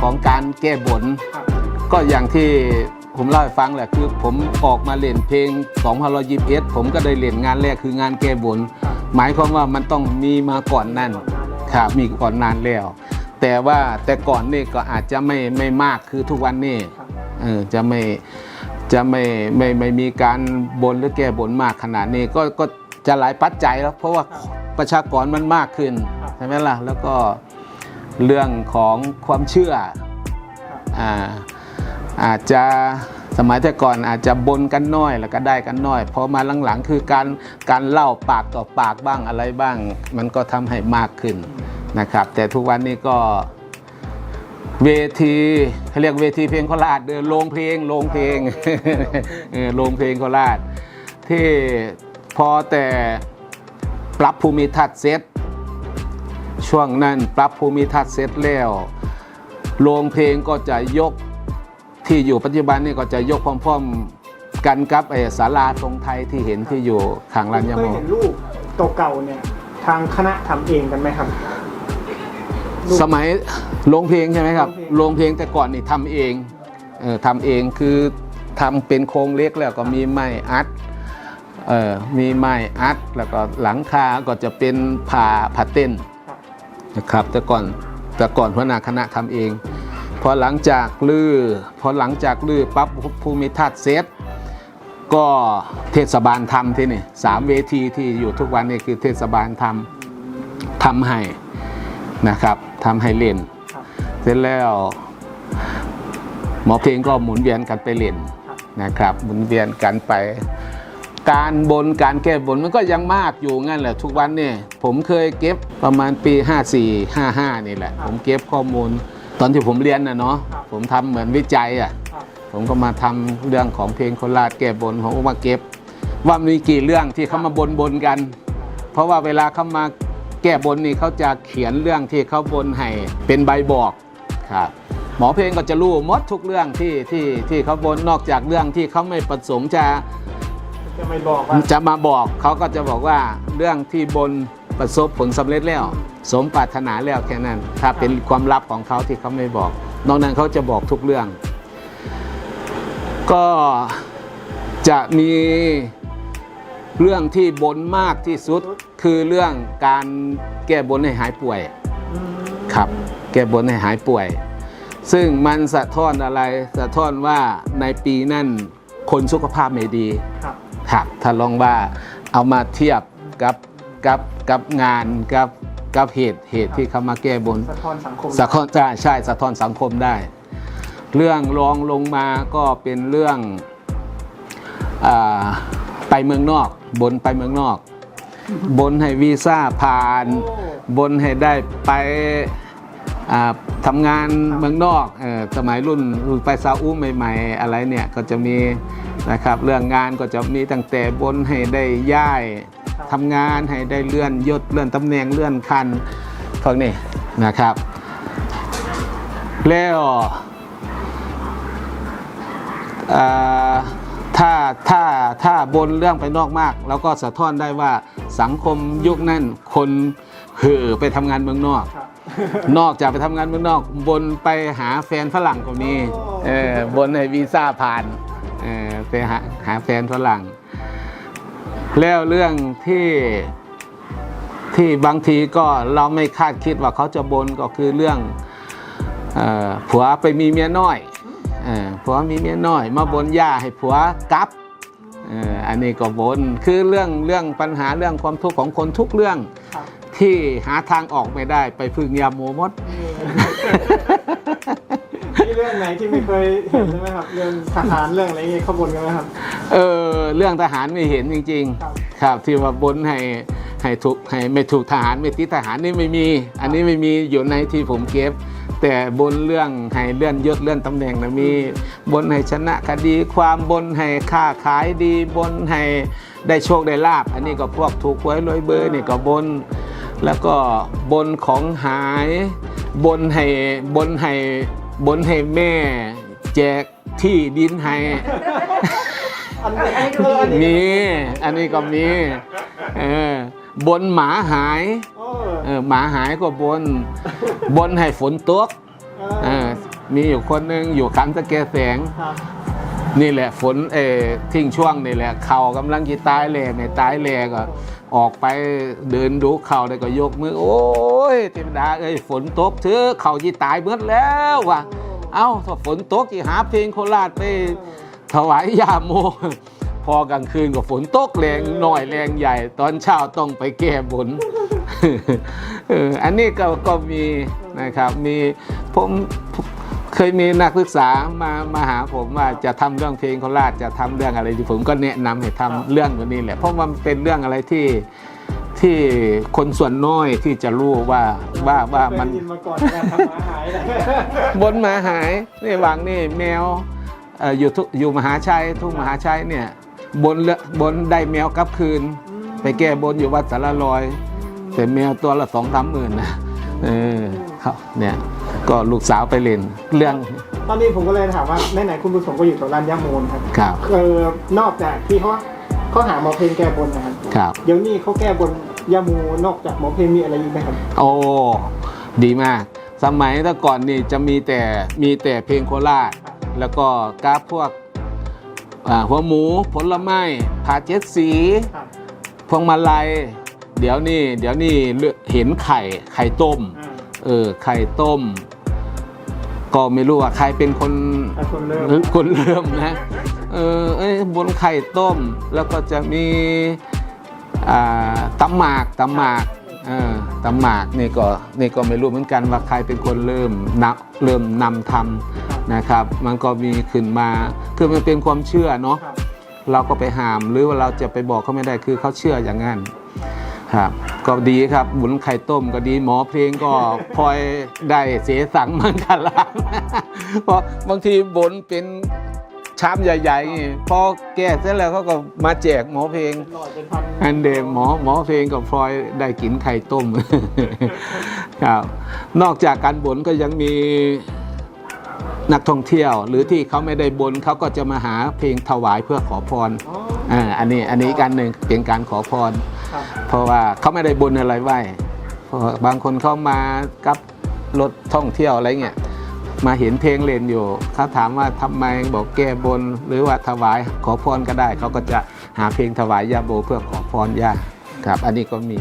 ของการแก้บนครับก็อย่างที่ผมเล่าให้ฟังแหละคือ ผมออกมาเล่นเพลง2021ผมก็ได้เล่นงานแรกคืองานแก้บนครับหมายความว่ามันต้องมีมาก่อนนั่นครับมีก่อนนานแล้ว แต่ว่าแต่ก่อนนี่ก็อาจจะไม่ไม่มากคือทุกวันนี่ครับเออจะไม่จะไม่ไม่ไม่มีการบนหรือแก้บนมากขนาดนี้ก็ก็จะหลายปัจจัยแล้วเพราะว่าประชากรมันมากขึ้นใช่ไหมล่ะแล้วก็ เรื่องของความเชื่ออ่าอาจจะสมัยแต่ก่อนอาจจะบนกันน้อยแล้วก็ได้กันน้อยพอมาหลังๆ คือการการเล่าปากต่อปากบ้างอะไรบ้าง มันก็ทำให้มากขึ้นนะครับ แต่ทุกวันนี้ก็เวทีเขาเรียกเวทีเพลงโคราชเดินโรงเพลงโรงเพลงเออโรงเพลงโคราชที่พอแต่ปรับภูมิทัศน์เสร็จ ช่วงนั้นปรับภูมิทัศน์เสร็จแล้วโรงเพลงก็จะยกที่อยู่ปัจจุบันนี่ก็จะยกพร้อมๆกันกับไอ้ศาลาทรงไทยที่เห็นที่อยู่ข้างลานยาเคโมยเห็นรูปเก่าๆเนี่ยทางคณะทำเองกันไหมครับรูปสมัยโรงเพลงใช่ไหมครับโรโรงงเพเพลลงงแต่ก่อนนี่ทำเองเออทำเองคือทำเป็นโครงเล็กแล้วก็มีไม้อัดเออมีไม้อัดแล้วก็หลังคาก็จะเป็นผ่าผ่าเต้นครับ นะครับ แต่ก่อนแต่ก่อนหัวหน้าคณะทำเอง พอหลังจากลือพอหลังจากลือปั๊บภูมิทัศน์เซตก็เทศบาลทำที่นี่สามเวทีที่อยู่ทุกวันนี่คือเทศบาลทำทำให้นะครับทำให้เล่น เสร็จแล้วหมอเพลงก็หมุนเวียนกันไปเล่นนะครับ หมุนเวียนกันไป การบนการแก้บนมันก็ยังมากอยู่งั้นแหละทุกวันเนี่ยผมเคยเก็บประมาณปี 54 55 นี่แหละ ผมเก็บข้อมูล ตอนที่ผมเรียนนะเนาะผมทำเหมือนวิจัยอะครับผมก็มาทำเรื่องของเพลงโคราชแก้บนผมก็มาเก็บ ว่ามีกี่เรื่องที่เขามาบนบนกัน เพราะว่าเวลาเขามาแก้บนนี่เขาจะเขียนเรื่องที่เขาบนให้เป็นใบบอกครับหมอเพลงก็จะรู้หมดทุกเรื่องที่ที่ที่เขาบนนอกจากเรื่องที่เขาไม่ประสงค์จะ จะไม่บอกว่าจะมาบอกเขาก็จะบอกว่าเรื่องที่บนประสบผลสำเร็จแล้ว สมปรารถนาแล้วแค่นั้น ถ้าเป็นความลับของเขาที่เขาไม่บอก นอกนั้นเขาจะบอกทุกเรื่อง ก็จะมีเรื่องที่บนมากที่สุดคือเรื่องการแก้บนให้หายป่วยอืมครับ แก้บนให้หายป่วย ซึ่งมันสะท้อนอะไรสะท้อนว่าในปีนั้นคนสุขภาพไม่ดี ครับครับถ้าลองว่าเอามาเทียบกับกับกับงานกับกับเหตุเหตุที่เขามาแก้บนสะท้อนสังคมสะท้อนใช่ใช่สะท้อนสังคมได้ เรื่องรองลงมาก็เป็นเรื่องอาไปเมืองนอก บนไปเมืองนอก บนให้วีซ่าผ่านโอ้บนให้ได้ไปอ่าทำงานเมืองนอกเออสมัยรุ่นรุ่นไปซาอุใหม่ ๆ อะไรเนี่ยก็จะมี นะครับ เรื่องงานก็จะมีตั้งแต่บนให้ได้ย้ายทำงานให้ได้เลื่อนยศเลื่อนตำแหน่งเลื่อนคันพวกนี้นะครับ แล้วอ่าถ้าถ้าถ้าบนเรื่องไปนอกมากแล้วก็สะท้อนได้ว่าสังคมยุคนั้นคนเห่อไปทำงานเมืองนอกครับนอกจากไปทำงานเมืองนอก บนไปหาแฟนฝรั่งก็มีเออบนให้วีซ่าผ่านเออ ไปหาหาแฟนฝรั่ง แล้วเรื่องที่ที่บางทีก็เราไม่คาดคิดว่าเขาจะบนก็คือเรื่องเออผัวไปมีเมียน้อยเออผัวมีเมียน้อย มาบนย่าให้ผัวกลับเอออันนี้ก็บนคือเรื่องเรื่องปัญหาเรื่องความทุกข์ของคนทุกเรื่องครับที่หาทางออกไม่ได้ไปพึ่งยาโมมดนี่ เรื่องไหนที่ไม่เคยเห็นใช่ไหมครับเรื่องทหารเรื่องอะไรเงี้ยเขาบนกันไหมครับ เออเรื่องทหารไม่เห็นจริง ครับ ๆ ครับที่ว่าบนให้ให้ถูกให้ไม่ถูกทหารไม่ติดทหารนี่ไม่มี อันนี้ไม่มีอยู่ในที่ผมเก็บ แต่บนเรื่องให้เลื่อนยศเลื่อนตำแหน่งนะมีบนให้ชนะคดีความบนให้ค้าขายดีบนให้ได้โชคได้ลาบ อันนี้ก็พวกถูกหวยรวยเบอร์นี่ก็บน แล้วก็บนของหาย บนให้บนให้ บนให้แม่ แจกที่ดินให้มีอันนี้ก็มีเออบนหมาหายเออหมาหายก็บน บนให้ฝนตกเออมีอยู่คนหนึ่งอยู่ขันตะเกแสง นี่แหละฝนเอทิ้งช่วงนี่แหละเข่ากำลังจะตายแหลกเนี่ยตายแหลกก็ออกไปเดินดูเข่าได้ก็ยกมือ โอ้ยเทวดาเอ้ยฝนตกเถอะเข่าจีตายเบิดแล้วว่ะเอ้าถ้าฝนตกจีหาเพลงโคราชไปถวายยาโม พอกลางคืนก็ฝนตกแรงหน่อยแรงใหญ่ ตอนเช้าต้องไปแก้บนเอออันนี้ก็ก็มีนะครับมีผม เคยมีนักศึกษามามาหาผมว่าจะทำเรื่องเพลงโคราชจะทำเรื่องอะไรผมก็แนะนำให้ทำเรื่องแบบนี้แหละเพราะว่ามันเป็นเรื่องอะไรที่ที่คนส่วนน้อยที่จะรู้ว่าว่าว่ามันยินมาก่อนการทำหมาหายเลยบนหมาหายนี่วางนี่แมวอ่ออยู่ทุกอยู่มหาชัยทุ่งมหาชัยเนี่ยบนเรือบนได้แมวกลับคืน ไปแก้บนอยู่วัดสารลอย แต่แมวตัวละสองสามหมื่นนะเออครับเนี่ย ก็ลูกสาวไปเล่นเรื่อง ตอนนี้ผมก็เลยถามว่าไหนๆคุณผู้ชมก็อยู่แถวร้านย่าโมนครับครับเออนอกจากที่เขาเขาหาหมอเพลงแก้บนนะครับครับ เดี๋ยวนี้เขาแก้บนย่าโมนอกจากหมอเพลงมีอะไรอีกไหมครับ โอ้ดีมาก สมัยแต่ก่อนนี่จะมีแต่มีแต่เพลงโคราชแล้วก็กราฟพวกอ่าหัวหมูผลไม้ผาเจ็ดสีครับพวงมาลัยเดี๋ยวนี้เดี๋ยวนี้เลือกเห็นไข่ไข่ต้มอ่าเออไข่ต้ม ก็ไม่รู้ว่าใครเป็นคนคนเริ่มคนเริ่มนะเออเอ้ยบนไข่ต้มแล้วก็จะมีอ่าตำหมากตำหมากเออตำหมากนี่ก็นี่ก็ไม่รู้เหมือนกันว่าใครเป็นคนเริ่มนับเริ่มนำทำนะครับ มันก็มีขึ้นมาคือมันเป็นความเชื่อเนาะเราก็ไปห้ามหรือว่าเราจะไปบอกเขาไม่ได้คือเขาเชื่ออย่างนั้นครับ ก็ดีครับบุญไข่ต้มก็ดีหมอเพลงก็พลอยได้เสียสังมังคลามเพราะบางทีบนเป็นชามใหญ่ๆนี่พอแก้เสร็จแล้วเขาก็มาแจกหมอเพลงอันเดมหมอหมอเพลงกับพลอยได้กินไข่ต้มครับนอกจากการบนก็ยังมีนักท่องเที่ยว หรือที่เขาไม่ได้บนเขาก็จะมาหาเพลงถวายเพื่อขอพรอ่าอันนี้อันนี้อีกการหนึ่งเป็นการขอพร เพราะว่าเขาไม่ได้บุญอะไรไหวเพราะบางคนเขามากับรถท่องเที่ยวอะไรเงี้ยมาเห็นเพลงเล่นอยู่เขาถามว่าทำไมบอกแก้บนหรือว่าถวายขอพรก็ได้ เขาก็จะหาเพลงถวายยาโบเพื่อขอพรยาครับ อันนี้ก็มี